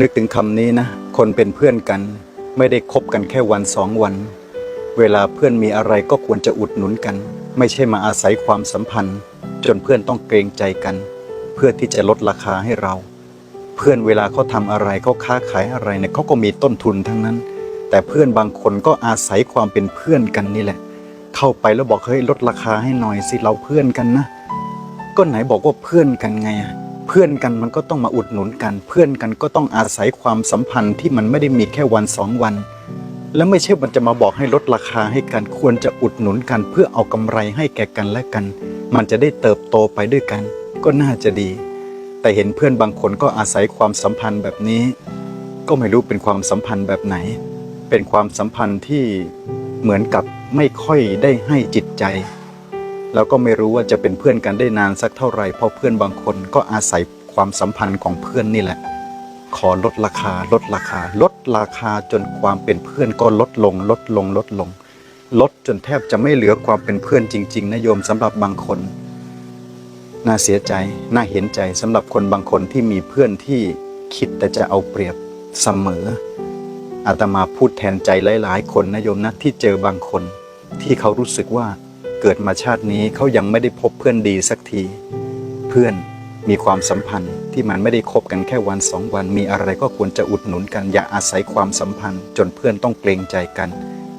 นึกถึงคำนี้นะ คนเป็นเพื่อนกัน ไม่ได้คบกันแค่วันสองวัน เวลาเพื่อนมีอะไรก็ควรจะอุดหนุนกัน ไม่ใช่มาอาศัยความสัมพันธ์ จนเพื่อนต้องเกรงใจกัน เพื่อที่จะลดราคาให้เรา เพื่อนเวลาเขาทำอะไรเขาค้าขายอะไรเนี่ยเขาก็มีต้นทุนทั้งนั้น แต่เพื่อนบางคนก็อาศัยความเป็นเพื่อนกันนี่แหละ เข้าไปแล้วบอกเฮ้ยลดราคาให้หน่อยสิเราเพื่อนกันนะ ก็ไหนบอกว่าเพื่อนกันไงอะ เพื่อนกันมันก็ต้องมาอุดหนุนกัน เพื่อนกันก็ต้องอาศัยความสัมพันธ์ที่มันไม่ได้มีแค่วันสองวัน แล้วไม่ใช่มันจะมาบอกให้ลดราคาให้กันควรจะอุดหนุนกัน เพื่อเอากำไรให้แก่กันและกัน มันจะได้เติบโตไปด้วยกัน ก็น่าจะดี แต่เห็นเพื่อนบางคนก็อาศัยความสัมพันธ์แบบนี้ ก็ไม่รู้เป็นความสัมพันธ์แบบไหน เป็นความสัมพันธ์ที่เหมือนกับไม่ค่อยได้ให้จิตใจ แล้วก็ไม่รู้ว่าจะเป็นเพื่อนกันได้นานสักเท่าไหร่เพราะเพื่อนบางคนก็อาศัยความสัมพันธ์ของเพื่อนนี่แหละ ขอลดราคาลดราคา ลดราคาจนความเป็นเพื่อนก็ลดลง ลดลงลดลง ลดจนแทบจะไม่เหลือความเป็นเพื่อนจริง ๆนะโยมสำหรับบางคน น่าเสียใจน่าเห็นใจสำหรับคนบางคนที่มีเพื่อนที่คิดแต่จะเอาเปรียบเสมออาตมาพูดแทนใจหลาย ๆ คนนะโยมนะที่เจอบางคนที่เขารู้สึกว่า เกิดมาชาตินี้เขายังไม่ได้พบเพื่อนดีสักที เพื่อนมีความสัมพันธ์ที่มันไม่ได้คบกันแค่วันสองวัน มีอะไรก็ควรจะอุดหนุนกัน อย่าอาศัยความสัมพันธ์ จนเพื่อนต้องเกรงใจกัน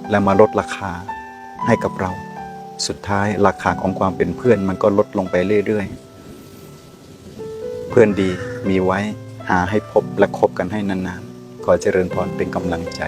และมาลดราคาให้กับเรา สุดท้ายราคาของความเป็นเพื่อนมันก็ลดลงไปเรื่อยๆ เพื่อนดีมีไว้หาให้พบและคบกันให้นานๆขอเจริญพรเป็นกำลังใจ